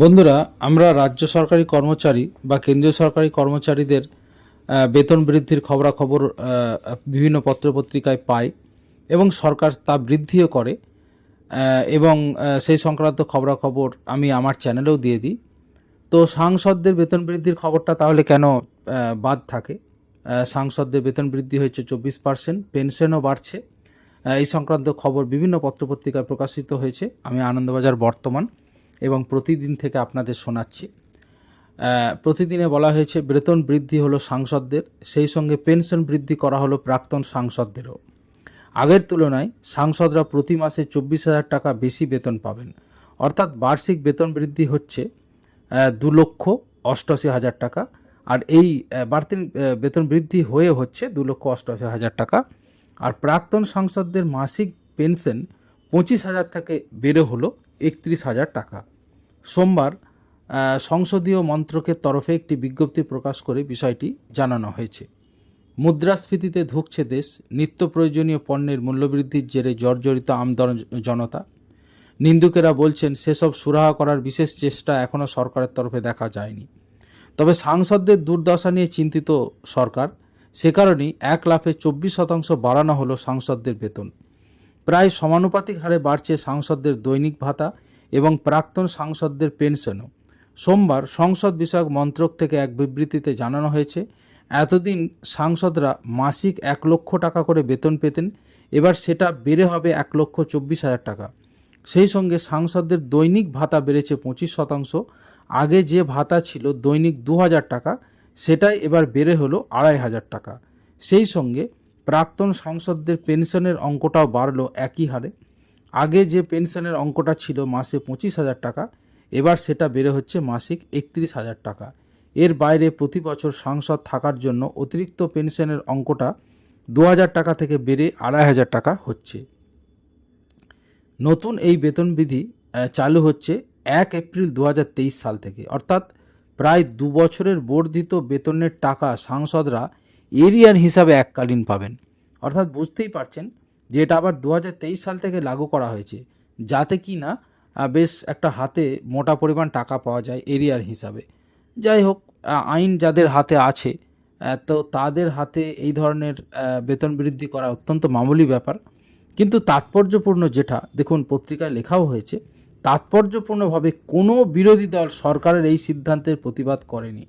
বন্ধুরা, আমরা রাজ্য সরকারি কর্মচারী বা কেন্দ্রীয় সরকারি কর্মচারীদের বেতন বৃদ্ধির খবরাখবর বিভিন্ন পত্রপত্রিকায় পাই এবং সরকার তা বৃদ্ধিও করে। এবং সেই সংক্রান্ত খবরাখবর আমি আমার চ্যানেলেও দিয়ে দিই। তো সাংসদদের বেতন বৃদ্ধির খবরটা তাহলে কেন বাদ থাকে? সাংসদদের বেতন বৃদ্ধি হয়েছে চব্বিশ পার্সেন্ট, পেনশনও বাড়ছে। এই সংক্রান্ত খবর বিভিন্ন পত্রপত্রিকায় প্রকাশিত হয়েছে। আমি আনন্দবাজার বর্তমান। এবং প্রতিদিন থেকে আপনাদের শোনাচ্ছি। প্রতিদিনে বলা হয়েছে, বেতন বৃদ্ধি হলো সাংসদদের, সেই সঙ্গে পেনশন বৃদ্ধি করা হলো প্রাক্তন সাংসদদেরও। আগের তুলনায় সাংসদরা প্রতি মাসে চব্বিশ হাজার টাকা বেশি বেতন পাবেন। অর্থাৎ বার্ষিক বেতন বৃদ্ধি হচ্ছে দু লক্ষ অষ্টআশি হাজার টাকা, আর এই বাড়তি বেতন বৃদ্ধি হয়ে হচ্ছে দু লক্ষ অষ্টআশি হাজার টাকা। আর প্রাক্তন সাংসদদের মাসিক পেনশন পঁচিশ হাজার থেকে বেড়ে হলো একত্রিশ হাজার টাকা। সোমবার সংসদীয় মন্ত্রকের তরফে একটি বিজ্ঞপ্তি প্রকাশ করে বিষয়টি জানানো হয়েছে। মুদ্রাস্ফীতিতে ধুঁকছে দেশ, নিত্য প্রয়োজনীয় পণ্যের মূল্যবৃদ্ধির জেরে জর্জরিত আমদন জনতা। নিন্দুকেরা বলছেন, সেসব সুরাহা করার বিশেষ চেষ্টা এখনও সরকারের তরফে দেখা যায়নি। তবে সাংসদদের দুর্দশা নিয়ে চিন্তিত সরকার। সে কারণেই এক লাফে চব্বিশ শতাংশ বাড়ানো হলো সাংসদদের বেতন। প্রায় সমানুপাতিক হারে বাড়ছে সাংসদদের দৈনিক ভাতা এবং প্রাক্তন সাংসদদের পেনশনও। সোমবার সংসদ বিষয়ক মন্ত্রক থেকে এক বিবৃতিতে জানানো হয়েছে, এতদিন সাংসদরা মাসিক এক লক্ষ টাকা করে বেতন পেতেন, এবার সেটা বেড়ে হবে এক লক্ষ চব্বিশ হাজার টাকা। সেই সঙ্গে সাংসদদের দৈনিক ভাতা বেড়েছে পঁচিশ শতাংশ, আগে যে ভাতা ছিল দৈনিক দু হাজার টাকা, সেটাই এবার বেড়ে হলো আড়াই হাজার টাকা। সেই সঙ্গে প্রাক্তন সাংসদদের পেনশনের অঙ্কটাও বাড়লো একই হারে। আগে যে পেনশনের অঙ্কটা ছিল মাসে পঁচিশ হাজার টাকা, এবার সেটা বেড়ে হচ্ছে মাসিক একত্রিশ হাজার টাকা। এর বাইরে প্রতি বছর সাংসদ থাকার জন্য অতিরিক্ত পেনশনের অঙ্কটা দু হাজার টাকা থেকে বেড়ে আড়াই হাজার টাকা হচ্ছে। নতুন এই বেতন বিধি চালু হচ্ছে এক এপ্রিল দু হাজার তেইশ সাল থেকে। অর্থাৎ প্রায় দু বছরের বর্ধিত বেতনের টাকা সাংসদরা এরিয়ার হিসাবে এককালীন পাবেন। অর্থাৎ বুঝতেই পারছেন যে এটা আবার দু হাজার তেইশ সাল থেকে লাগু করা হয়েছে। যাতে কি না বেশ একটা হাতে মোটা পরিমাণ টাকা পাওয়া যায় এরিয়ার হিসাবে। যাই হোক আইন যাদের হাতে আছে তো তাদের হাতে এই ধরনের বেতন বৃদ্ধি করা অত্যন্ত মামুলি ব্যাপার। কিন্তু তাৎপর্যপূর্ণ যেটা, দেখুন পত্রিকায় লেখাও হয়েছে, তাৎপর্যপূর্ণভাবে কোনো বিরোধী দল সরকারের এই সিদ্ধান্তের প্রতিবাদ করেনি।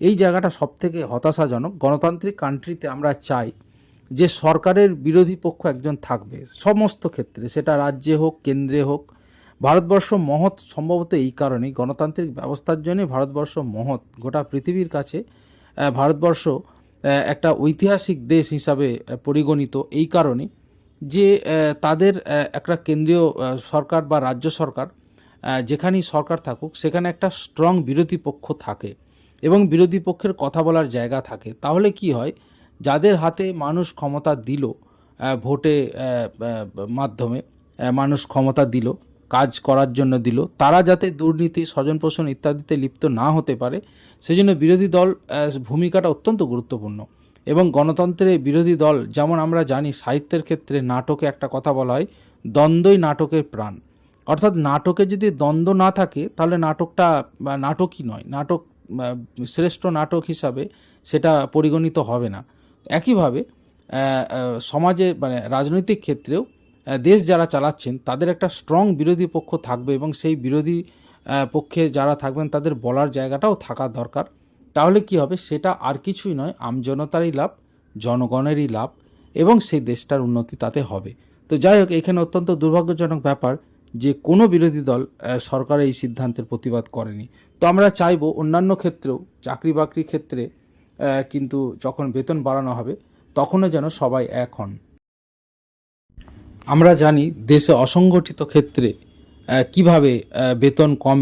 এই জায়গাটা সবথেকে হতাশাজনক। গণতান্ত্রিক কান্ট্রিতে আমরা চাই যে সরকারের বিরোধী পক্ষ একজন থাকবে, সমস্ত ক্ষেত্রে, সেটা রাজ্যে হোক, কেন্দ্রে হোক, ভারতবর্ষ মহৎ, সম্ভবত এই কারণেই, গণতান্ত্রিক ব্যবস্থার জন্যই ভারতবর্ষ মহৎ। গোটা পৃথিবীর কাছে ভারতবর্ষ একটা ঐতিহাসিক দেশ হিসাবে পরিগণিত এই কারণে যে তাদের একটা কেন্দ্রীয় সরকার বা রাজ্য সরকার যেখানেই সরকার থাকুক, সেখানে একটা স্ট্রং বিরোধী পক্ষ থাকে এবং বিরোধী পক্ষের কথা বলার জায়গা থাকে। তাহলে কি হয়? যাদের হাতে মানুষ ক্ষমতা দিল ভোটে মাধ্যমে মানুষ ক্ষমতা দিল, কাজ করার জন্য দিল, তারা যাতে দুর্নীতি, স্বজনপোষণ ইত্যাদিতে লিপ্ত না হতে পারে, সেজন্য বিরোধী দল ভূমিকাটা অত্যন্ত গুরুত্বপূর্ণ। এবং গণতন্ত্রে বিরোধী দল, যেমন আমরা জানি, সাহিত্যের ক্ষেত্রে নাটকে একটা কথা বলা হয়, দ্বন্দ্বই নাটকের প্রাণ। অর্থাৎ নাটকে যদি দ্বন্দ্ব না থাকে, তাহলে নাটকটা নাটকই নয়, নাটক শ্রেষ্ঠ নাটক হিসাবে সেটা পরিগণিত হবে না। একইভাবে সমাজে মানে রাজনৈতিক ক্ষেত্রেও দেশ যারা চালাচ্ছেন তাদের একটা স্ট্রং বিরোধী পক্ষ থাকবে এবং সেই বিরোধী পক্ষে যারা থাকবেন তাদের বলার জায়গাটাও থাকা দরকার। তাহলে কি হবে? সেটা আর কিছুই নয় আমজনতারই লাভ জনগণেরই লাভ এবং সেই দেশটার উন্নতি তাতে হবে। তো যাই হোক এখানে অত্যন্ত দুর্ভাগ্যজনক ব্যাপার যে কোনো বিরোধী দল আহ, সরকারের এই সিদ্ধান্তের প্রতিবাদ করেনি। তো আমরা চাইব অন্যান্য ক্ষেত্রেও চাকরি বাকরির ক্ষেত্রে কিন্তু যখন বেতন বাড়ানো হবে, তখনও যেন সবাই এক হন। আমরা জানি দেশে অসংগঠিত ক্ষেত্রে কীভাবে বেতন কম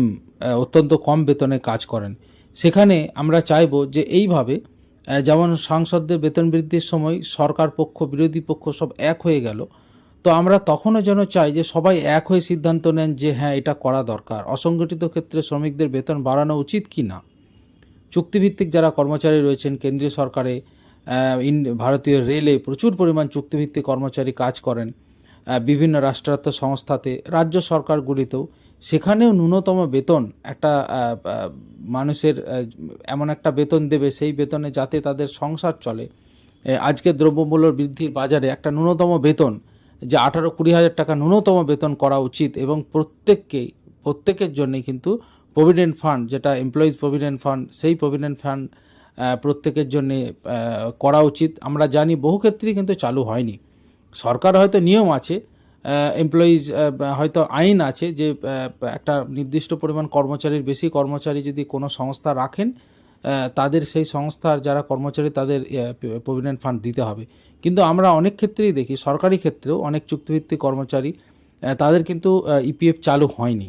অত্যন্ত কম বেতনে কাজ করেন। সেখানে আমরা চাইব যে এইভাবে যেমন সাংসদদের বেতন বৃদ্ধির সময় সরকার পক্ষ, বিরোধী পক্ষ সব এক হয়ে গেল, তো আমরা তখনও যেন চাই যে সবাই এক হয়ে সিদ্ধান্ত নেন যে হ্যাঁ এটা করা দরকার। অসংগঠিত ক্ষেত্রে শ্রমিকদের বেতন বাড়ানো উচিত কি না চুক্তিভিত্তিক যারা কর্মচারী রয়েছেন, কেন্দ্রীয় সরকারে ইন- ভারতীয় রেলে প্রচুর পরিমাণ চুক্তিভিত্তিক কর্মচারী কাজ করেন বিভিন্ন রাষ্ট্রায়ত্ত সংস্থাতে, রাজ্য সরকারগুলিতেও। সেখানেও ন্যূনতম বেতন একটা মানুষের এমন একটা বেতন দেবে, সেই বেতনে যাতে তাদের সংসার চলে। আজকে দ্রব্যমূল্য বৃদ্ধির বাজারে একটা ন্যূনতম বেতন, যে আঠারো কুড়ি হাজার টাকা ন্যূনতম বেতন করা উচিত এবং প্রত্যেককেই প্রত্যেকের জন্যই কিন্তু প্রভিডেন্ট ফান্ড যেটা এমপ্লয়িজ প্রভিডেন্ট ফান্ড সেই প্রভিডেন্ট ফান্ড প্রত্যেকের জন্য করা উচিত। আমরা জানি বহু ক্ষেত্রেই কিন্তু চালু হয়নি। সরকার হয়তো নিয়ম আছে এমপ্লয়িজ হয়তো আইন আছে যে একটা নির্দিষ্ট পরিমাণ কর্মচারীর বেশি কর্মচারী যদি কোনো সংস্থা রাখেন তাদের সেই সংস্থার যারা কর্মচারী তাদের প্রভিডেন্ট ফান্ড দিতে হবে। কিন্তু আমরা অনেক ক্ষেত্রেই দেখি, সরকারি ক্ষেত্রেও অনেক চুক্তিভিত্তিক কর্মচারী তাদের কিন্তু ইপিএফ চালু হয়নি।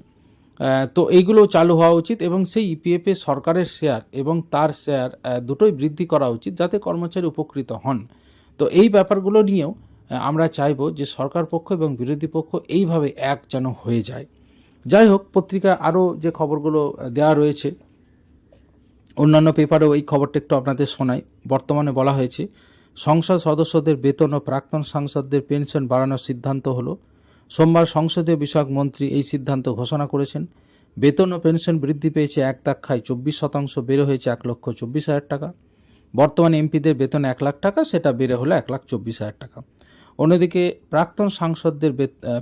তো এইগুলো চালু হওয়া উচিত এবং সেই ইপিএফে সরকারের শেয়ার এবং তার শেয়ার দুটোই বৃদ্ধি করা উচিত যাতে কর্মচারী উপকৃত হন। তো এই ব্যাপারগুলো নিয়েও আমরা চাইব যে সরকার পক্ষ এবং বিরোধী পক্ষ এইভাবে এক যেন হয়ে যায়। যাই হোক, পত্রিকা আরও যে খবরগুলো দেওয়া রয়েছে, অন্যান্য পেপারেও এই খবরটা একটু আপনাদের শোনাই। বর্তমানে বলা হয়েছে, সংসদ সদস্যদের বেতন ও প্রাক্তন সাংসদদের পেনশন বাড়ানোর সিদ্ধান্ত হলো। সোমবার সংসদীয় বিষয়ক মন্ত্রী এই সিদ্ধান্ত ঘোষণা করেছেন। বেতন ও পেনশন বৃদ্ধি পেয়েছে এক দাক্ষায় চব্বিশ শতাংশ, বেড়ে হয়েছে এক লক্ষ চব্বিশ হাজার টাকা। বর্তমানে এমপিদের বেতন এক লাখ টাকা, সেটা বেড়ে হলো এক লাখ চব্বিশ হাজার টাকা। অন্যদিকে প্রাক্তন সাংসদদের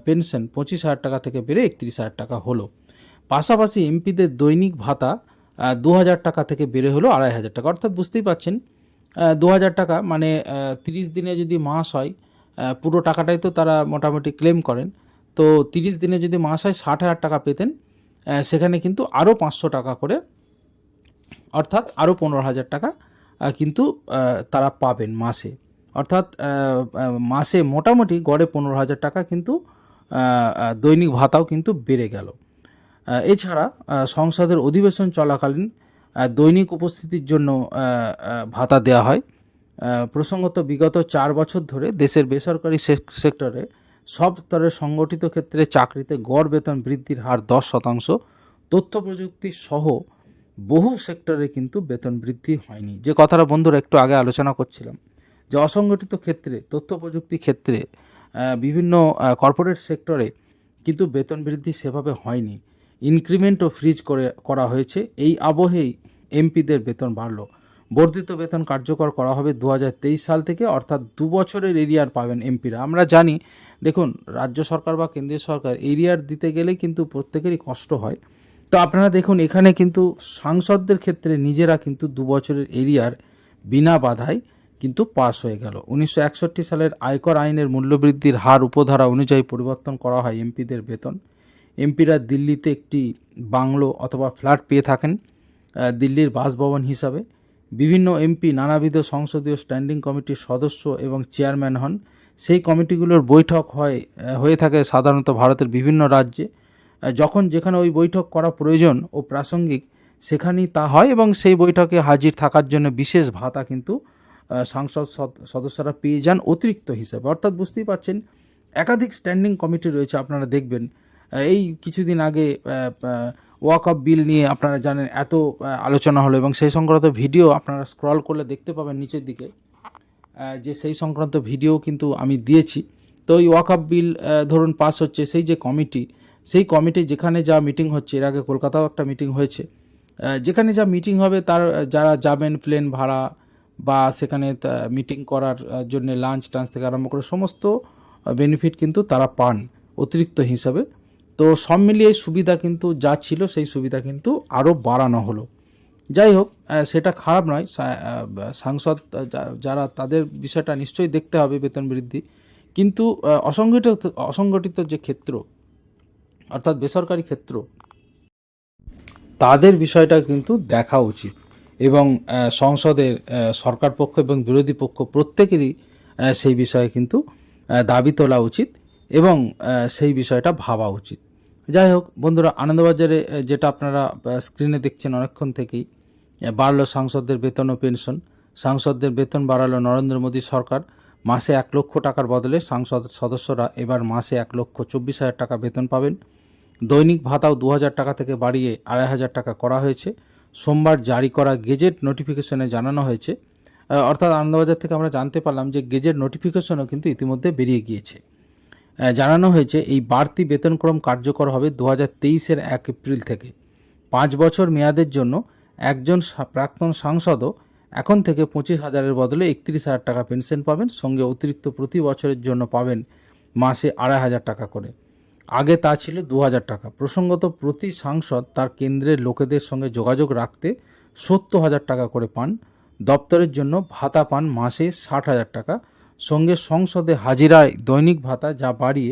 পেনশন পঁচিশ হাজার টাকা থেকে বেড়ে একত্রিশ হাজার টাকা হলো। পাশাপাশি এমপিদের দৈনিক ভাতা দু হাজার টাকা থেকে বেড়ে হলো আড়াই হাজার টাকা। অর্থাৎ বুঝতেই পাচ্ছেন দু হাজার টাকা মানে তিরিশ দিনে যদি মাস হয় পুরো টাকাটাই তো তারা মোটামুটি ক্লেম করেন। তো তিরিশ দিনে যদি মাস হয় ষাট হাজার টাকা পেতেন সেখানে কিন্তু আরও পাঁচশো টাকা করে, অর্থাৎ আরও পনেরো হাজার টাকা কিন্তু তারা পাবেন মাসে। অর্থাৎ মাসে মোটামুটি গড়ে পনেরো হাজার টাকা কিন্তু দৈনিক ভাতাও কিন্তু বেড়ে গেল। এছাড়া সংসদের অধিবেশন চলাকালীন দৈনিক উপস্থিতির জন্য ভাতা দেওয়া হয়। প্রসঙ্গত বিগত চার বছর ধরে দেশের বেসরকারি সেক- সেক্টরে সব স্তরের সংগঠিত ক্ষেত্রে চাকরিতে গড় বেতন বৃদ্ধির হার দশ শতাংশ, তথ্য প্রযুক্তি সহ বহু সেক্টরে কিন্তু বেতন বৃদ্ধি হয়নি। যে কথাটা বন্ধুরা একটু আগে আলোচনা করছিলাম, যে অসংগঠিত ক্ষেত্রে, তথ্য প্রযুক্তি ক্ষেত্রে বিভিন্ন কর্পোরেট সেক্টরে কিন্তু বেতন বৃদ্ধি সেভাবে হয়নি। ইনক্রিমেন্টও ফ্রিজ করে, করা হয়েছে। এই আবহেই এমপিদের বেতন বাড়ল। বর্ধিত বেতন কার্যকর করা হবে দু হাজার তেইশ সাল থেকে, অর্থাৎ দু বছরের এরিয়ার পাবেন এমপিরা। আমরা জানি, দেখুন, রাজ্য সরকার বা কেন্দ্রীয় সরকার এরিয়ার দিতে গেলে কিন্তু প্রত্যেকেরই কষ্ট হয়। তো আপনারা দেখুন, এখানে কিন্তু সাংসদদের ক্ষেত্রে নিজেরা কিন্তু দু বছরের এরিয়ার বিনা বাধায় কিন্তু পাস হয়ে গেল। উনিশশো একষট্টি সালের আয়কর আইনের মূল্যবৃদ্ধির হার উপধারা অনুযায়ী পরিবর্তন করা হয় এমপিদের বেতন। এমপিরা দিল্লিতে একটি বাংলো অথবা ফ্ল্যাট পেয়ে থাকেন দিল্লির বাসভবন হিসাবে। বিভিন্ন এমপি নানাবিধ সংসদীয় স্ট্যান্ডিং কমিটির সদস্য এবং চেয়ারম্যান হন। সেই কমিটিগুলোর বৈঠক হয় হয়ে থাকে সাধারণত ভারতের বিভিন্ন রাজ্যে। যখন যেখানে ওই বৈঠক করা প্রয়োজন ও প্রাসঙ্গিক, সেখানেই তা হয় এবং সেই বৈঠকে হাজির থাকার জন্য বিশেষ ভাতা কিন্তু সংসদ সদ- সদস্যরা পেয়ে যান অতিরিক্ত হিসেবে। অর্থাৎ বুঝতেই পারছেন একাধিক স্ট্যান্ডিং কমিটি রয়েছে, আপনারা দেখবেন। এই কিছুদিন আগে ওয়াক অফ বিল নিয়ে আপনারা জানেন এত আলোচনা হলো এবং সেই সংক্রান্ত ভিডিও আপনারা স্ক্রল করলে দেখতে পাবেন নিচের দিকে। যে সেই সংক্রান্ত ভিডিও কিন্তু আমি দিয়েছি। তো এই ওয়াক আপ বিল ধরুন পাস হচ্ছে, সেই যে কমিটি সেই কমিটি যেখানে যা মিটিং হচ্ছে, এর আগে কলকাতাও একটা মিটিং হয়েছে। যেখানে যা মিটিং হবে তার যারা যাবেন প্লেন ভাড়া বা সেখানে মিটিং করার জন্য লাঞ্চ টাঞ্চ থেকে আরম্ভ করে সমস্ত বেনিফিট কিন্তু তারা পান অতিরিক্ত হিসাবে। তো সব মিলিয়ে সুবিধা কিন্তু যা ছিল, সেই সুবিধা কিন্তু আরও বাড়ানো হলো। যাই হোক সেটা খারাপ নয়। সাংসদ যারা তাদের বিষয়টা নিশ্চয়ই দেখতে হবে বেতন বৃদ্ধি। কিন্তু অসংগঠিত অসংগঠিত যে ক্ষেত্র, অর্থাৎ বেসরকারি ক্ষেত্র, তাদের বিষয়টা কিন্তু দেখা উচিত। এবং সংসদের সরকার পক্ষ এবং বিরোধী পক্ষ প্রত্যেকেরই সেই বিষয়ে কিন্তু দাবি তোলা উচিত। এবং সেই বিষয়টা ভাবা উচিত। যাই হোক, বন্ধুরা, আনন্দবাজারে যেটা আপনারা স্ক্রিনে দেখছেন অনেকক্ষণ থেকেই বাড়লো সাংসদদের বেতন ও পেনশন সাংসদদের বেতন বাড়ালো নরেন্দ্র মোদী সরকার। মাসে এক লক্ষ টাকার বদলে সাংসদ সদস্যরা এবার মাসে এক লক্ষ চব্বিশ হাজার টাকা বেতন পাবেন। দৈনিক ভাতাও দু হাজার টাকা থেকে বাড়িয়ে আড়াই হাজার টাকা করা হয়েছে। সোমবার জারি করা গেজেট নোটিফিকেশনে জানানো হয়েছে। অর্থাৎ আনন্দবাজার থেকে আমরা জানতে পারলাম যে গেজেট নোটিফিকেশনও কিন্তু ইতিমধ্যে বেরিয়ে গিয়েছে। জানানো হয়েছে, এই বাড়তি বেতনক্রম কার্যকর হবে দু হাজার তেইশের এক এপ্রিল থেকে। পাঁচ বছর মেয়াদের জন্য একজন প্রাক্তন সাংসদও এখন থেকে পঁচিশ হাজারের বদলে একত্রিশ হাজার টাকা পেনশন পাবেন, সঙ্গে অতিরিক্ত প্রতি বছরের জন্য পাবেন মাসে আড়াই হাজার টাকা করে। আগে তা ছিল দু হাজার টাকা। প্রসঙ্গত, প্রতি সাংসদ তার কেন্দ্রের লোকেদের সঙ্গে যোগাযোগ রাখতে সত্তর হাজার টাকা করে পান, দপ্তরের জন্য ভাতা পান মাসে ষাট হাজার টাকা সঙ্গে সংসদে হাজিরায় দৈনিক ভাতা যা বাড়িয়ে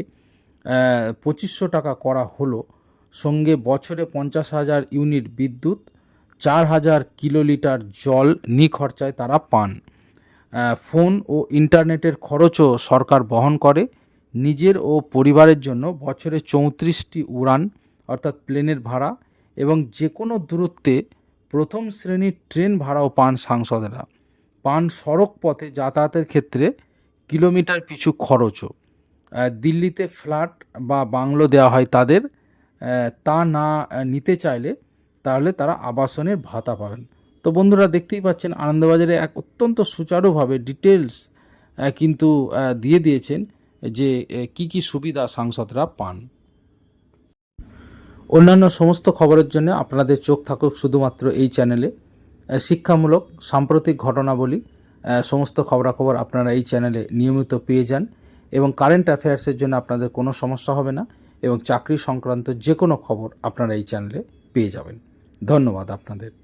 পঁচিশশো টাকা করা হলো। সঙ্গে বছরে পঞ্চাশ হাজার ইউনিট বিদ্যুৎ, চার হাজার কিলোলিটার জল নিখরচায় তারা পান। ফোন ও ইন্টারনেটের খরচও সরকার বহন করে। নিজের ও পরিবারের জন্য বছরে চৌত্রিশটি উড়ান, অর্থাৎ প্লেনের ভাড়া এবং যে কোনো দূরত্বে প্রথম শ্রেণির ট্রেন ভাড়াও পান সাংসদেরা। পান সড়ক পথে যাতায়াতের ক্ষেত্রে কিলোমিটার পিছু খরচও। দিল্লিতে ফ্ল্যাট বা বাংলো দেওয়া হয় তাদের তা না নিতে চাইলে তাহলে তারা আবাসনের ভাতা পাবেন। তো বন্ধুরা, দেখতেই পাচ্ছেন আনন্দবাজারে এক অত্যন্ত সুচারুভাবে ডিটেলস কিন্তু দিয়ে দিয়েছেন যে কি কি সুবিধা সাংসদরা পান। অন্যান্য সমস্ত খবরের জন্য আপনাদের চোখ থাকুক শুধুমাত্র এই চ্যানেলে। শিক্ষামূলক, সাম্প্রতিক ঘটনাবলী সমস্ত খবরাখবর আপনারা এই চ্যানেলে নিয়মিত পেয়ে যান এবং কারেন্ট অ্যাফেয়ার্সের জন্য আপনাদের কোনো সমস্যা হবে না এবং চাকরি সংক্রান্ত যে কোনো খবর আপনারা এই চ্যানেলে পেয়ে যাবেন। ধন্যবাদ আপনাদের।